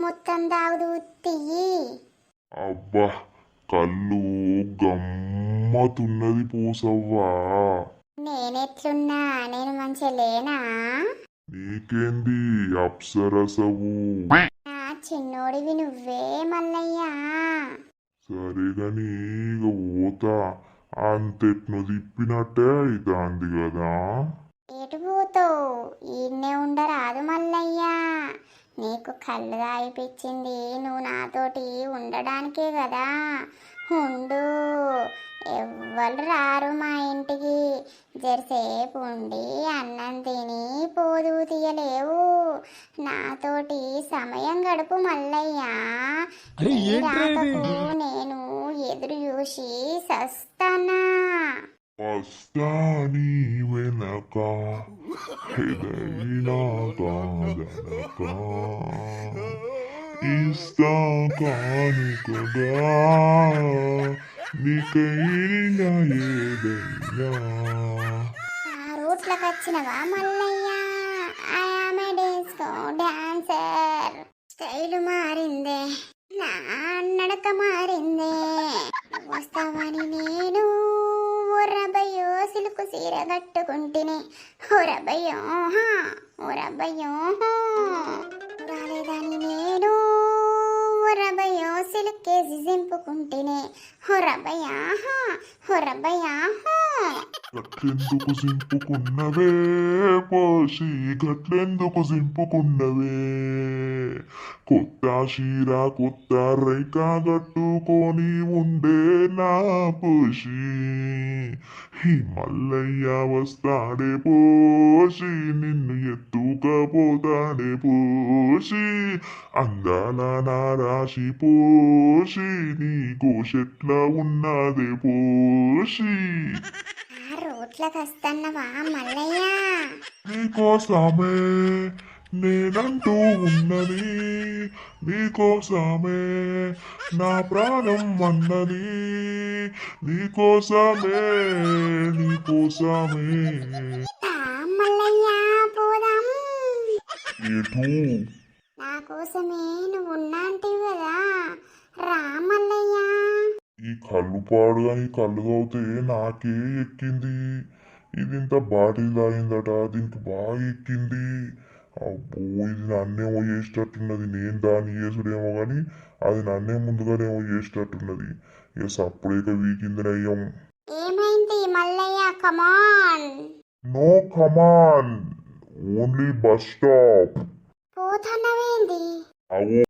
మొత్తం తియ్యి అబ్బా కళ్ళు గమ్మతున్నది పోసవ్వా. నేనెట్లున్నా? నేను మంచిగా లేనా? నీకేంది అప్సరసవు? నా చిన్నోడివి నువ్వే మల్లయ్యా. సరే గాని ఇక పోతా. అంతెట్ను తిప్పినట్టే అవుతాంది కదా ఎటు పోతావు? ఈయన్నే ఉండరాదు మల్లయ్యా. నీకు కళ్ళు తాగిపించింది నువ్వు నాతోటి ఉండడానికే కదా. ఉండు. ఎవ్వరు రారు మా ఇంటికి. జరసేపు ఉండి అన్నం తిని పోదు తీయలేవు. నాతోటి సమయం గడుపు మల్లయ్యా? రాకకు నేను ఎదురు చూసి సస్తానా. వెనక ఎదైనా కాదనక ఇస్తా కానుకగా నీకైనా ఏదైనా ఆ రూట్లకు వచ్చినవా Mallaiah I am a disco dancer style మారిందే. నా నడక మారిందే. వస్తావని సిలుకు సీర కట్టుకుంటేనే రాలేదని నేను. ఒరబయ్యో సిలుక్కేసి దింపుకుంటేనే ఒరబయ్యా హా, ఒరబయ్యా గట్లెందుకు సింపుకున్నవే పోషి గట్లెందుకు సింపుకున్నవే. కొత్త చీర కొత్త రేఖ కట్టుకొని ఉండే నా పోషి. ఈ మల్లయ్య వస్తాడే పోషి నిన్ను ఎత్తుకపోతాడే పోషి. అందాల నా రాశి పోషి నీ చెట్ల ఉన్నదే పోషి. రోట్లకు వస్తున్నవా మల్లయ్య? నీకోసమే నేనంటూ ఉన్నది. నీకోసమే నా ప్రాణం అన్నది. నీకోసమే నీకోసమే. మల్లయ్య పోదాం. నా కోసమే నువ్వు ఉన్నాంటివి కదా రా మల్లయ్య ఈ కళ్ళు పాడుగా ఈ కళ్ళు తాగితే నాకే ఎక్కింది. ఇది ఇంత బాటిల్ తాగిందట దీనికి బాగా ఎక్కింది. అబ్బో ఇది నన్నేమో చేసేటట్టున్నది. నేను దాన్ని చేసుడేమో కానీ అది నన్నే ముందుగానేమో చేసేటట్టున్నది. ఇక సప్పుడేక వీకింది నయ్యం. ఏమైంది Mallaiah? Come on no come on only bus stop అవు